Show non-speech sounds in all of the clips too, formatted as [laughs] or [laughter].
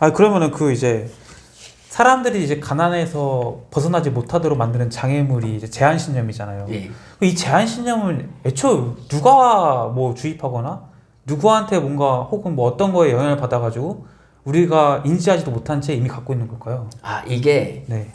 아 그러면은 그 이제 사람들이 이제 가난에서 벗어나지 못하도록 만드는 장애물이 이제 제한 신념이잖아요. 예. 이 제한 신념을 애초에 누가 뭐 주입하거나 누구한테 뭔가 혹은 뭐 어떤 거에 영향을 받아가지고 우리가 인지하지도 못한 채 이미 갖고 있는 걸까요? 아 이게 네.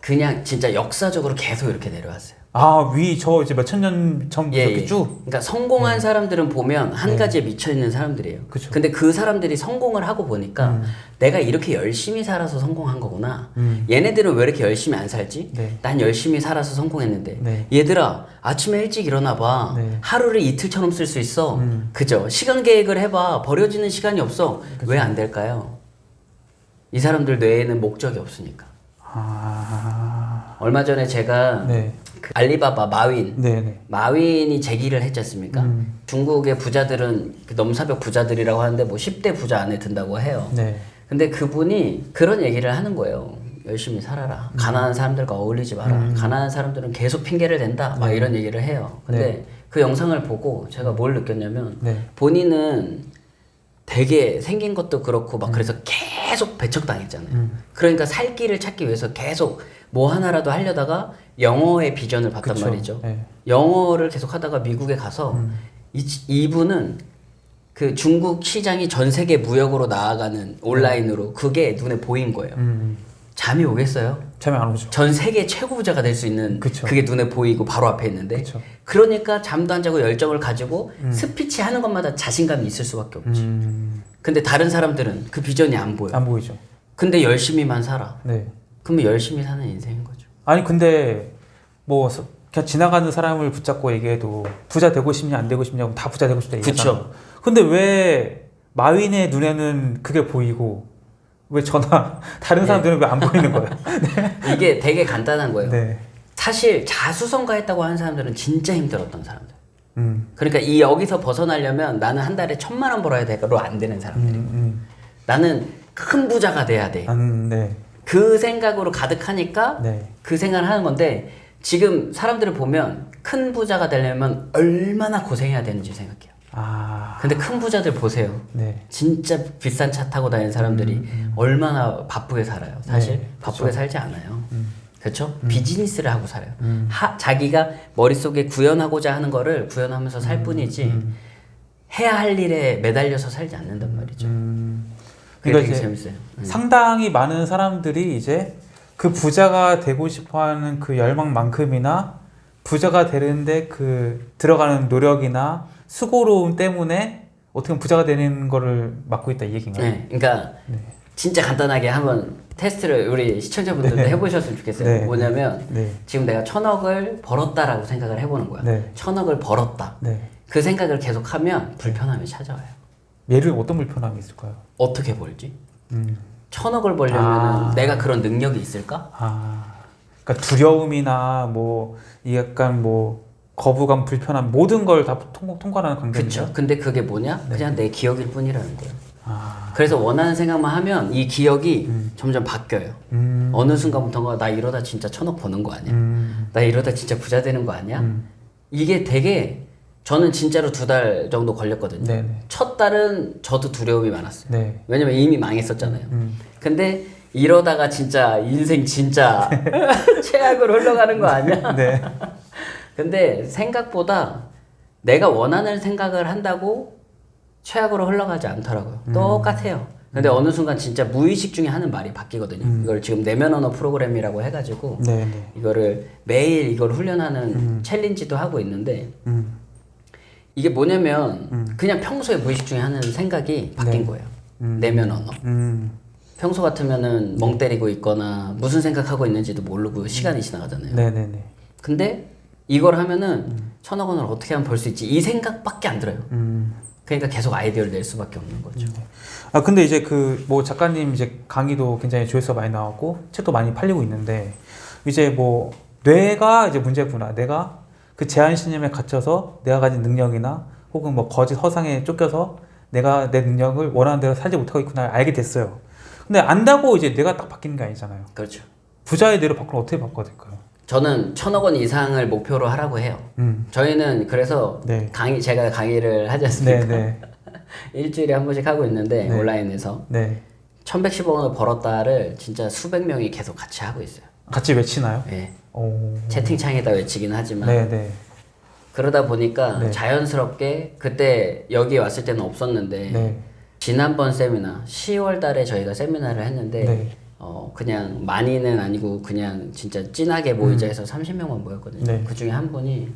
그냥 진짜 역사적으로 계속 이렇게 내려왔어요. 아 위 저 이제 몇 천 년 전부터 예, 이렇게 예. 쭉. 그러니까 성공한 네. 사람들은 보면 한 네. 가지에 미쳐 있는 사람들이에요. 그쵸. 근데 그 사람들이 성공을 하고 보니까 음. 내가 이렇게 열심히 살아서 성공한 거구나. 음. 얘네들은 왜 이렇게 열심히 안 살지? 네. 난 열심히 살아서 성공했는데. 네. 얘들아, 아침에 일찍 일어나 봐. 네. 하루를 이틀처럼 쓸 수 있어. 음. 그죠? 시간 계획을 해 봐. 버려지는 시간이 없어. 왜 안 될까요? 이 사람들 뇌에는 목적이 없으니까. 아. 얼마 전에 제가 네. 그 알리바바 마윈 네네. 마윈이 제기를 했지 않습니까? 음. 중국의 부자들은 그 넘사벽 부자들이라고 하는데 뭐 10대 부자 안에 든다고 해요. 네. 근데 그분이 그런 얘기를 하는 거예요. 열심히 살아라. 가난한 사람들과 어울리지 마라. 음. 가난한 사람들은 계속 핑계를 댄다. 막 네. 이런 얘기를 해요. 근데 네. 그 영상을 보고 제가 뭘 느꼈냐면 네. 본인은 되게 생긴 것도 그렇고 막 그래서 계속 배척당했잖아요. 음. 그러니까 살 길을 찾기 위해서 계속 뭐 하나라도 하려다가 영어의 비전을 봤단 그쵸. 말이죠. 네. 영어를 계속 하다가 미국에 가서 음. 이, 이분은 그 중국 시장이 전 세계 무역으로 나아가는 온라인으로 그게 눈에 보인 거예요. 음. 잠이 오겠어요? 잠이 안 오죠. 전 세계 최고 부자가 될 수 있는 그쵸. 그게 눈에 보이고 바로 앞에 있는데 그쵸. 그러니까 잠도 안 자고 열정을 가지고 음. 스피치 하는 것마다 자신감이 있을 수밖에 없지. 음. 근데 다른 사람들은 그 비전이 안 보여. 안 보이죠. 근데 열심히만 살아. 네. 그러면 열심히 사는 인생인 거죠. 아니 근데 뭐 서- 그냥 지나가는 사람을 붙잡고 얘기해도 부자 되고 싶냐 안 되고 싶냐고 다 부자 되고 싶다 얘기하잖아. 그쵸. 근데 왜 마윈의 눈에는 그게 보이고 왜 저나 [laughs] 다른 예. 사람들은 왜 안 보이는 거예요? [laughs] 이게 되게 간단한 거예요. 네. 사실 자수성가했다고 하는 사람들은 진짜 힘들었던 사람들. 음. 그러니까 이 여기서 벗어나려면 나는 한 달에 천만 원 벌어야 되로 안 되는 사람. 음. 음. 나는 큰 부자가 돼야 돼. 음. 네. 그 생각으로 가득하니까 네. 그 생각을 하는 건데 지금 사람들을 보면 큰 부자가 되려면 얼마나 고생해야 되는지 생각해요. 아. 근데 큰 부자들 보세요. 네. 진짜 비싼 차 타고 다니는 사람들이 얼마나 바쁘게 살아요. 사실 네, 바쁘게 살지 않아요. 그렇죠? 비즈니스를 하고 살아요. 음. 하, 자기가 머릿속에 구현하고자 하는 거를 구현하면서 음, 살 뿐이지 해야 할 일에 매달려서 살지 않는단 말이죠. 음. 그러니까 되게 이제 재밌어요. 음. 상당히 많은 사람들이 이제 그 부자가 되고 싶어하는 그 열망만큼이나 부자가 되는데 그 들어가는 노력이나 수고로움 때문에 어떻게 보면 부자가 되는 거를 막고 있다 이 얘기인가요? 네, 그러니까 네. 진짜 간단하게 한번 테스트를 우리 시청자분들도 네. 해보셨으면 좋겠어요. 네. 뭐냐면 네. 지금 내가 천억을 벌었다라고 생각을 해보는 거야. 네. 천억을 벌었다. 네. 그 생각을 계속하면 불편함이 찾아와요. 예를 어떤 불편함이 있을까요? 어떻게 벌지? 음. 천억을 벌려면 아. 내가 그런 능력이 있을까? 아, 그러니까 두려움이나 뭐이 약간 뭐 거부감, 불편함 모든 걸 다 통과하는 관계죠. 그쵸? 근데 그게 뭐냐? 그냥 내 기억일 뿐이라는 거예요. 아, 그래서 원하는 생각만 하면 이 기억이 음. 점점 바뀌어요. 음, 어느 순간부터가 나 이러다 진짜 천억 버는 거 아니야? 음, 나 이러다 진짜 부자 되는 거 아니야? 음. 이게 되게 저는 진짜로 두 달 정도 걸렸거든요. 네네. 첫 달은 저도 두려움이 많았어요. 네. 왜냐면 이미 망했었잖아요. 음, 근데 이러다가 진짜 인생 진짜 [laughs] 최악으로 흘러가는 거 아니야? 네. 근데 생각보다 내가 원하는 생각을 한다고 최악으로 흘러가지 않더라고요. 음. 똑같아요. 근데 어느 순간 진짜 무의식 중에 하는 말이 바뀌거든요. 이걸 지금 내면 언어 프로그램이라고 해가지고 네, 네. 이거를 매일 이걸 훈련하는 음. 챌린지도 하고 있는데 음, 이게 뭐냐면 음. 그냥 평소에 무의식 중에 하는 생각이 바뀐 네. 거예요. 음. 내면 언어. 음, 평소 같으면은 멍 때리고 있거나 무슨 생각하고 있는지도 모르고 시간이 지나가잖아요. 네, 네, 네. 근데 이걸 하면은 천억 원을 어떻게 하면 벌 수 있지 이 생각밖에 안 들어요. 음. 그러니까 계속 아이디어를 낼 수밖에 없는 거죠. 아 근데 이제 그 뭐 작가님 이제 강의도 굉장히 조회수가 많이 나왔고 책도 많이 팔리고 있는데 이제 뭐 뇌가 이제 문제구나. 내가 그 제한 신념에 갇혀서 내가 가진 능력이나 혹은 뭐 거짓 허상에 쫓겨서 내가 내 능력을 원하는 대로 살지 못하고 있구나 알게 됐어요. 근데 안다고 이제 뇌가 딱 바뀌는 게 아니잖아요. 그렇죠. 부자의 뇌로 바꾸면 어떻게 바꿔야 될까요? 저는 천억 원 이상을 목표로 하라고 해요. 음. 저희는 그래서 네. 강의 제가 강의를 하지 네, 않습니까? 네. [laughs] 일주일에 한 번씩 하고 있는데 네. 온라인에서 네. 1110원을 벌었다를 진짜 수백 명이 계속 같이 하고 있어요. 같이 외치나요? 예. 오. 채팅창에다 외치긴 하지만 네, 네. 그러다 보니까 네. 자연스럽게 그때 여기 왔을 때는 없었는데 네. 지난번 세미나 10월 달에 저희가 세미나를 했는데 네. 어 그냥 많이는 아니고 그냥 진짜 진하게 모이자 해서 30명만 모였거든요. 음. 네. 그 중에 한 분이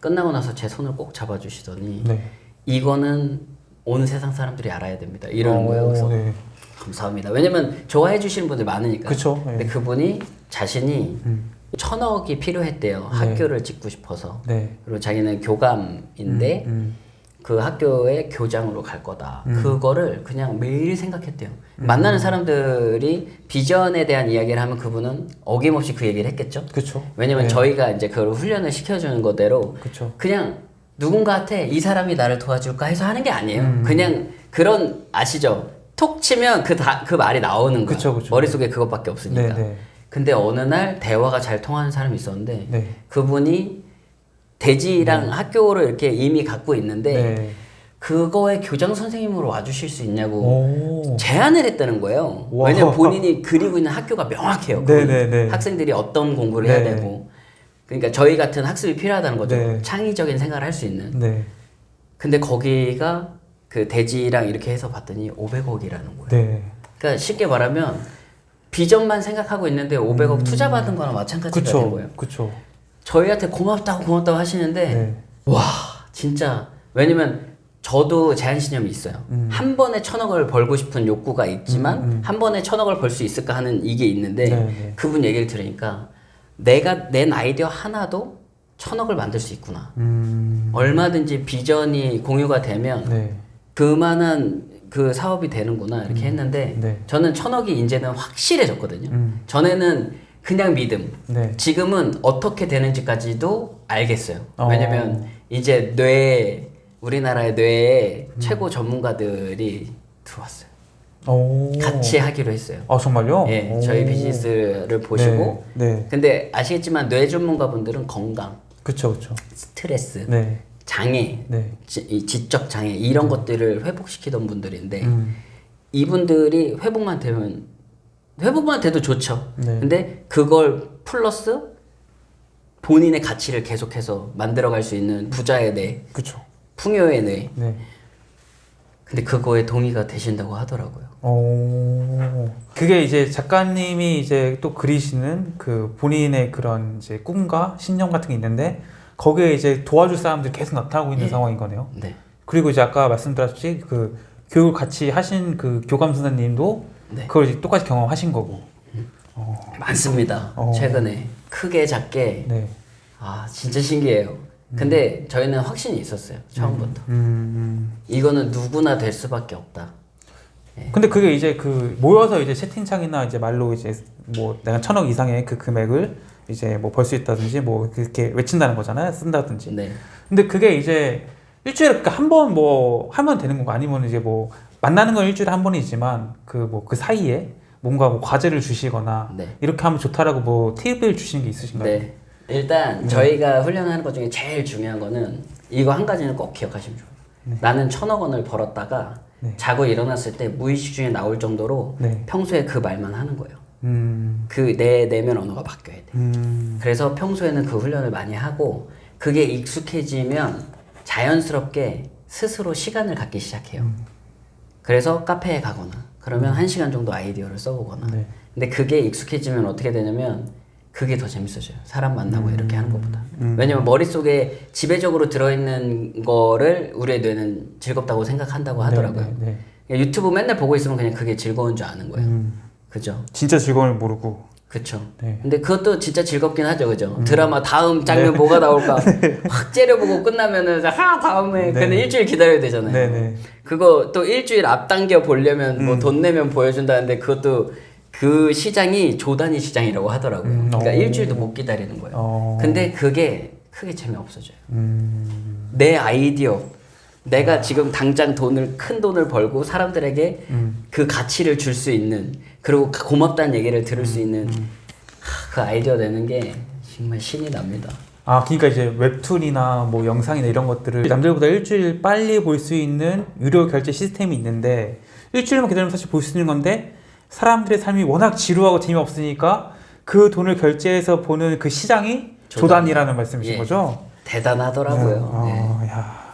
끝나고 나서 제 손을 꼭 잡아주시더니 네. 이거는 온 세상 사람들이 알아야 됩니다. 이러는 오, 거예요. 그래서 네. 감사합니다. 왜냐면 좋아해 주시는 분들 많으니까. 그쵸, 네. 근데 그분이 자신이 음. 천억이 필요했대요. 학교를 짓고 싶어서. 네. 그리고 자기는 교감인데 음. 그 학교의 교장으로 갈 거다. 그거를 그냥 매일 생각했대요. 만나는 사람들이 비전에 대한 이야기를 하면 그분은 어김없이 그 얘기를 했겠죠. 그쵸. 왜냐면 네. 저희가 이제 그걸 훈련을 시켜주는 거대로 그쵸. 그냥 누군가한테 이 사람이 나를 도와줄까 해서 하는 게 아니에요. 음. 그냥 그런 아시죠? 톡 치면 그, 다, 그 말이 나오는. 그쵸, 그쵸. 머릿속에 그것밖에 없으니까. 네, 네. 근데 어느 날 대화가 잘 통하는 사람이 있었는데 네. 그분이 돼지랑 학교를 이렇게 이미 갖고 있는데 네. 그거에 교장 선생님으로 와주실 수 있냐고 오. 제안을 했다는 거예요. 와. 왜냐면 본인이 그리고 있는 학교가 명확해요. 네, 거기 네, 네. 학생들이 어떤 공부를 해야 네. 되고. 그러니까 저희 같은 학습이 필요하다는 거죠. 네. 창의적인 생활을 할 수 있는. 네. 근데 거기가 그 대지랑 이렇게 해서 봤더니 500억이라는 거예요. 네. 그러니까 쉽게 말하면 비전만 생각하고 있는데 500억 투자 받은 거랑 마찬가지가 된 그쵸. 거예요. 그쵸. 저희한테 고맙다고 고맙다고 하시는데 네. 와 진짜 왜냐면 저도 제한신념이 있어요. 음. 한 번에 천억을 벌고 싶은 욕구가 있지만 한 번에 천억을 벌 수 있을까 하는 이게 있는데 네, 네. 그분 얘기를 들으니까 내가 낸 아이디어 하나도 천억을 만들 수 있구나. 음. 얼마든지 비전이 공유가 되면 네. 그만한 그 사업이 되는구나 이렇게 했는데 네. 저는 천억이 이제는 확실해졌거든요. 음. 전에는 그냥 믿음. 네. 지금은 어떻게 되는지까지도 알겠어요. 어. 왜냐면 이제 뇌 우리나라의 뇌에 음. 최고 전문가들이 들어왔어요. 오. 같이 하기로 했어요. 아 정말요? 예, 오. 저희 비즈니스를 보시고. 네. 네. 근데 아시겠지만 뇌 전문가분들은 건강, 그쵸 그쵸. 스트레스, 네. 장애, 네. 지, 이 지적 장애 이런 것들을 회복시키던 분들인데 음. 이분들이 회복만 되면 회복만 돼도 좋죠. 네. 근데 그걸 플러스 본인의 가치를 계속해서 만들어갈 수 있는 부자의 뇌, 그쵸. 풍요의 뇌. 네. 근데 그거에 동의가 되신다고 하더라고요. 오. 그게 이제 작가님이 이제 또 그리시는 그 본인의 그런 이제 꿈과 신념 같은 게 있는데 거기에 이제 도와줄 사람들이 계속 나타나고 있는 예. 상황인 거네요. 네, 그리고 이제 아까 말씀드렸듯이 그 교육을 같이 하신 그 교감 선생님도 네. 그걸 이제 똑같이 경험하신 거고. 많습니다. 어. 최근에 크게 작게 네. 아 진짜 신기해요. 근데 저희는 확신이 있었어요 처음부터. 음. 이거는 누구나 될 수밖에 없다. 근데 그게 이제 그 모여서 이제 채팅창이나 이제 말로 이제 뭐 내가 천억 이상의 그 금액을 이제 뭐 벌 수 있다든지 뭐 그렇게 외친다는 거잖아요. 쓴다든지. 네, 근데 그게 이제 일주일에 한 번 뭐 하면 되는 건가 아니면 이제 뭐 만나는 건 일주일에 한 번이지만 그 뭐 그 사이에 뭔가 뭐 과제를 주시거나 네. 이렇게 하면 좋다라고 뭐 팁을 주시는 게 있으신가요? 네. 일단 저희가 훈련하는 것 중에 제일 중요한 거는 이거 한 가지는 꼭 기억하시면 좋아요. 나는 천억 원을 벌었다가 네. 자고 일어났을 때 무의식 중에 나올 정도로 네. 평소에 그 말만 하는 거예요. 음. 그 내 내면 언어가 바뀌어야 돼. 음. 그래서 평소에는 그 훈련을 많이 하고 그게 익숙해지면 자연스럽게 스스로 시간을 갖기 시작해요. 음. 그래서 카페에 가거나 그러면 한 시간 정도 아이디어를 써보거나. 네. 근데 그게 익숙해지면 어떻게 되냐면 그게 더 재밌어져요. 사람 만나고 이렇게 하는 것보다. 음. 왜냐면 머릿속에 지배적으로 들어있는 거를 우리의 뇌는 즐겁다고 생각한다고 하더라고요. 네, 네, 그냥 유튜브 맨날 보고 있으면 그냥 그게 즐거운 줄 아는 거예요. 음. 그죠? 진짜 즐거움을 모르고. 그쵸. 네. 근데 그것도 진짜 즐겁긴 하죠, 그죠? 드라마 다음 장면 뭐가 나올까 [laughs] 확 째려보고 끝나면은 하 다음에 네. 근데 일주일 기다려야 되잖아요. 네네. 그거 또 일주일 앞당겨 보려면 뭐돈 내면 보여준다는데 그것도 그 시장이 조단위 시장이라고 하더라고요. 음, 그러니까 어. 일주일도 못 기다리는 거예요. 어. 근데 그게 크게 재미 없어져요. 음. 내 아이디어, 내가 지금 당장 돈을 큰 돈을 벌고 사람들에게 음. 그 가치를 줄 수 있는 그리고 고맙다는 얘기를 들을 음, 수 있는 하, 그 아이디어 내는 게 정말 신이 납니다. 아, 그러니까 이제 웹툰이나 뭐 영상이나 이런 것들을 남들보다 일주일 빨리 볼 수 있는 유료 결제 시스템이 있는데 일주일만 기다리면 사실 볼 수 있는 건데 사람들의 삶이 워낙 지루하고 재미없으니까 그 돈을 결제해서 보는 그 시장이 조단. 조단이라는 말씀이신 예. 거죠? 대단하더라고요. 네. 네. 어, 야.